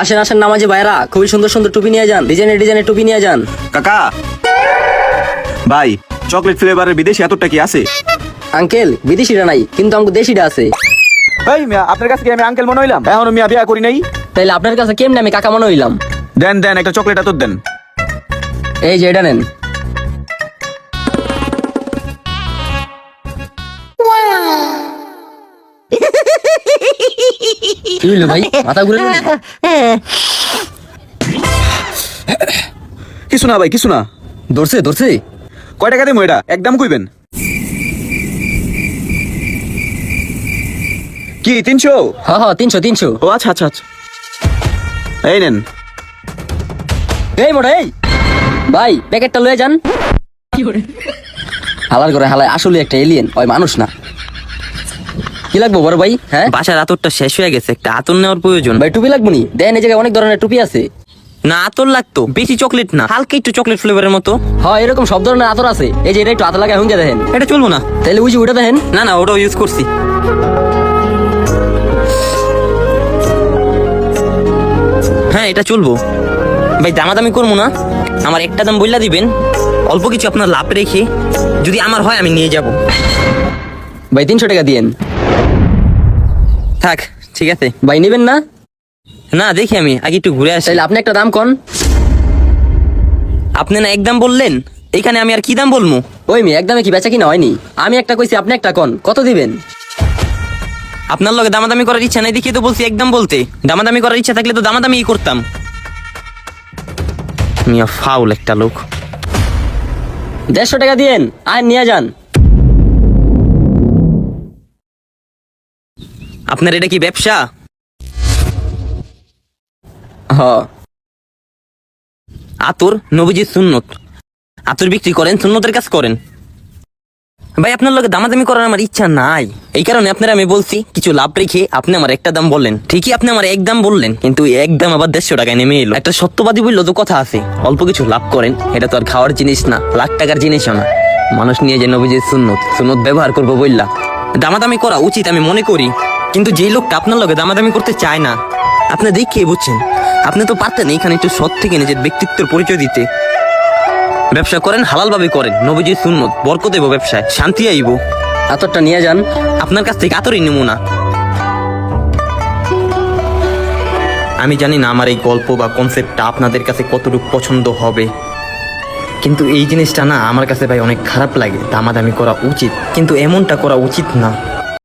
আসেন আসেন নামাজি ভাইরা খুবই সুন্দর সুন্দর টুপি নিয়ে যান ডিজাইনের ডিজাইনের টুপি নিয়ে যান। কাকা! ভাই চকলেট ফ্লেভারের বিদেশি এতটা কি আছে? আঙ্কেল বিদেশিটা নাই কিন্তু আমাকে দেশিটা আছে। এই মিয়া আপনার কাছে কি আমি আঙ্কেল মনে হইলাম? এখনও মিয়া বিয়া করি নাই? তাইলে আপনার কাছে কেমনে আমি কাকা মনে হইলাম? দেন দেন একটা চকলেট এত দেন। এই যে এটা নেন। কি হইল ভাই মাথা ঘুরে গেল? কিছু না ভাই কিছু না। ধরছে ধরছে। কয় টাকা দিমু এটা? একদম কইবেন। কি তিনশো? হ্যাঁ হ্যাঁ তিনশো তিনশো। ও আচ্ছা আচ্ছা আচ্ছা। এই নেন। এই মোটা এই। ভাই প্যাকেটটা লয়ে যান। হালার করে হালায় আসলে একটা এলিয়েন ওই মানুষ না। কি লাগবো বড় ভাই? হ্যাঁ? বাসার আতরটা শেষ হয়ে গেছে একটা আতর নেওয়ার প্রয়োজন। ভাই টুপি লাগবো নি? দেন এই জায়গায় অনেক ধরনের টুপি আছে। না আতর লাগতো বেশি চকলেট না হালকা একটু চকলেট ফ্লেভারের মতো। হ্যাঁ এরকম সব ধরনের আতর আছে। এই যে এটা একটু আতর লাগায় হুঙ্গে দেখেন। এটা চলবো না। তাহলে ওই যে ওটা দেখেন। না না ওটাও ইউজ করছি। হ্যাঁ এটা চলবো। ভাই দামাদামি করব না। আমার একটা দাম বললা দিবেন। অল্প কিছু আপনার লাভ রেখে যদি আমার হয় আমি নিয়ে যাব। ভাই তিনশো টাকা দিয়েন। থাক ঠিক আছে। ভাই নেবেন না? না দেখি আমি আগে একটু ঘুরে আসি। তাহলে আপনি একটা দাম কন। আপনি না একদম বললেন? এখানে আমি আর কি দাম বলব ওই মেয়ে একদমে কি বেচা কিনা হয়নি? আমি একটা কইছি আপনি একটা কন। কত দিবেন? আপনার লগে দামাদামি করার ইচ্ছা নাই দেখিয়ে তো বলছি একদম বলতে। দামাদামি করার ইচ্ছা থাকলে তো দামাদামি করতাম। মিয়া ফাউল একটা লোক। দেড়শো টাকা দিয়েন আর নিয়ে যান। আপনার এটা কি ব্যবসা? হ। আতর নবীজির সুন্নত। আতর বিক্রি করেন, সুন্নতের কাজ করেন। ভাই, আপনার লগে দামাদামি করার আমার ইচ্ছা নাই। এই কারণে আপনার আমি বলছি, কিছু লাভ রেখে আপনি আমার একটা দাম বললেন। ঠিকই আপনি আমার এক দাম বললেন, কিন্তু এক দাম আবার দেড়শো টাকায় নেমে এলো। একটা সত্যবাদী বলল তো কথা আছে। অল্প কিছু লাভ করেন, এটা তো আর খাওয়ার জিনিস না, লাখ টাকার জিনিসও না। মানুষ নিয়ে যে নবীজির সুন্নত সুন্নত ব্যবহার করব বললা দামাদামি করা উচিত আমি মনে করি। কিন্তু যেই লোকটা আপনার লগে দামাদামি করতে চায় না, আপনি দেখে বুঝছেন। আপনি তো পারতেন এখানে একটু সৎ থেকে নিজের ব্যক্তিত্বের পরিচয় দিতে। ব্যবসা করেন, হালালভাবে করেন। নবীজির সুন্নত, বরকত দেব ব্যবসায়, শান্তি আইব। আতরটা নিয়ে যান, আপনার কাছ থেকে আতরই নেব না। আমি জানি না আমার এই গল্প বা কনসেপ্টটা আপনাদের কাছে কতটুকু পছন্দ হবে। কিন্তু এই জিনিসটা না আমার কাছে ভাই অনেক খারাপ লাগে। দামাদামি করা উচিত, কিন্তু এমনটা করা উচিত না।